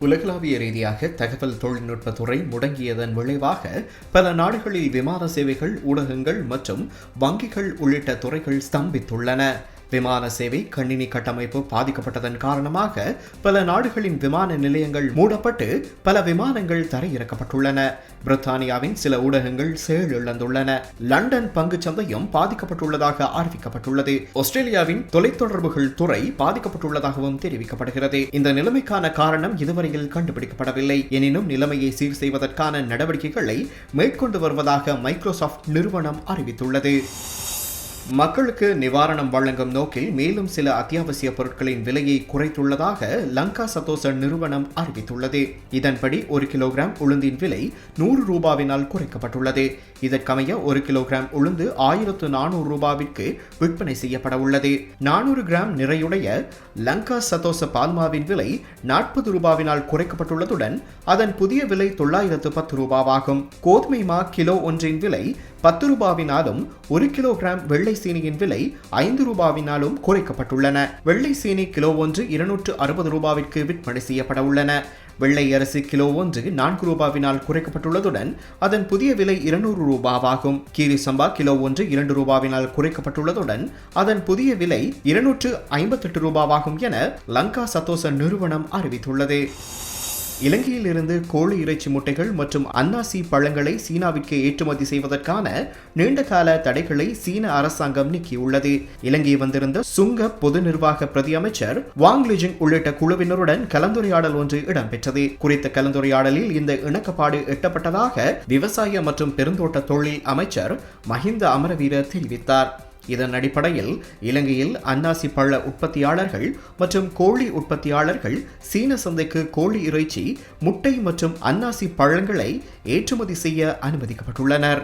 உலகளாவிய ரீதியாக தகவல் தொழில்நுட்பத்துறை முடங்கியதன் விளைவாக பல நாடுகளில் விமான சேவைகள் ஊடகங்கள் மற்றும் வங்கிகள் உள்ளிட்ட துறைகள் ஸ்தம்பித்துள்ளன. விமான சேவை கணினி கட்டமைப்பு பாதிக்கப்பட்டதன் காரணமாக பல நாடுகளின் விமான நிலையங்கள் மூடப்பட்டு பல விமானங்கள் தரையிறக்கப்பட்டுள்ளன. பிரித்தானியாவின் சில ஊடகங்கள் செயலிழந்துள்ளன லண்டன் பங்கு சந்தையும் பாதிக்கப்பட்டுள்ளதாக அறிவிக்கப்பட்டுள்ளது. ஆஸ்திரேலியாவின் தொலைத்தொடர்புகள் துறை பாதிக்கப்பட்டுள்ளதாகவும் தெரிவிக்கப்படுகிறது. இந்த நிலைமைக்கான காரணம் இதுவரையில் கண்டுபிடிக்கப்படவில்லை. எனினும் நிலைமையை சீர் செய்வதற்கான நடவடிக்கைகளை மேற்கொண்டு வருவதாக மைக்ரோசாஃப்ட் நிறுவனம் அறிவித்துள்ளது. மக்களுக்கு நிவாரணம் வழங்கும் நோக்கில் மேலும் சில அத்தியாவசிய பொருட்களின் விலையை குறைத்துள்ளதாக லங்கா சதோச நிறுவனம் அறிவித்துள்ளது. இதன்படி ஒரு கிலோகிராம் உளுந்தின் விலை நூறு ரூபாவினால் குறைக்கப்பட்டுள்ளது. இதற்கமைய ஒரு கிலோகிராம் உளுந்து ஆயிரத்து நானூறு ரூபாவிற்கு விற்பனை செய்யப்பட உள்ளது. நானூறு கிராம் நிறையுடைய லங்கா சதோச பால்மாவின் விலை நாற்பது ரூபாவினால் குறைக்கப்பட்டுள்ளதுடன் அதன் புதிய விலை தொள்ளாயிரத்து பத்து ரூபாவாகும். கோதுமை மா கிலோ ஒன்றின் விலை பத்து ரூபாவினாலும் ஒரு கிலோகிராம் வெள்ளை சீனியின் விலை ஐந்து ரூபாவினாலும் குறைக்கப்பட்டுள்ளன. வெள்ளை சீனி கிலோ ஒன்று இருநூற்று அறுபது ரூபாவிற்கு விற்பனை செய்யப்பட உள்ளன. வெள்ளை அரிசி கிலோ ஒன்று நான்கு ரூபாவினால் குறைக்கப்பட்டுள்ளதுடன் அதன் புதிய விலை இருநூறு ரூபாவாகும். கீரி சம்பா கிலோ ஒன்று இரண்டு ரூபாவினால் குறைக்கப்பட்டுள்ளதுடன் அதன் புதிய விலை இருநூற்று ஐம்பத்தெட்டு ரூபாவாகும் என லங்கா சத்தோச நிறுவனம் அறிவித்துள்ளது. இலங்கையிலிருந்து கோழி இறைச்சி முட்டைகள் மற்றும் அன்னாசி பழங்களை சீனாவிற்கு ஏற்றுமதி செய்வதற்கான நீண்டகால தடைகளை சீன அரசாங்கம் நீக்கியுள்ளது. இலங்கை வந்திருந்த சுங்க பொது நிர்வாக பிரதி அமைச்சர் வாங் லிஜிங் உள்ளிட்ட குழுவினருடன் கலந்துரையாடல் ஒன்று இடம்பெற்றது. குறித்த கலந்துரையாடலில் இந்த இணக்கப்பாடு எட்டப்பட்டதாக விவசாய மற்றும் பெருந்தோட்ட தொழில் அமைச்சர் மஹிந்த அமரவீர தெரிவித்தார். இதன் அடிப்படையில் இலங்கையில் அன்னாசி பழ உற்பத்தியாளர்கள் மற்றும் கோழி உற்பத்தியாளர்கள் சீன சந்தைக்கு கோழி இறைச்சி முட்டை மற்றும் அன்னாசி பழங்களை ஏற்றுமதி செய்ய அனுமதிக்கப்பட்டுள்ளனர்.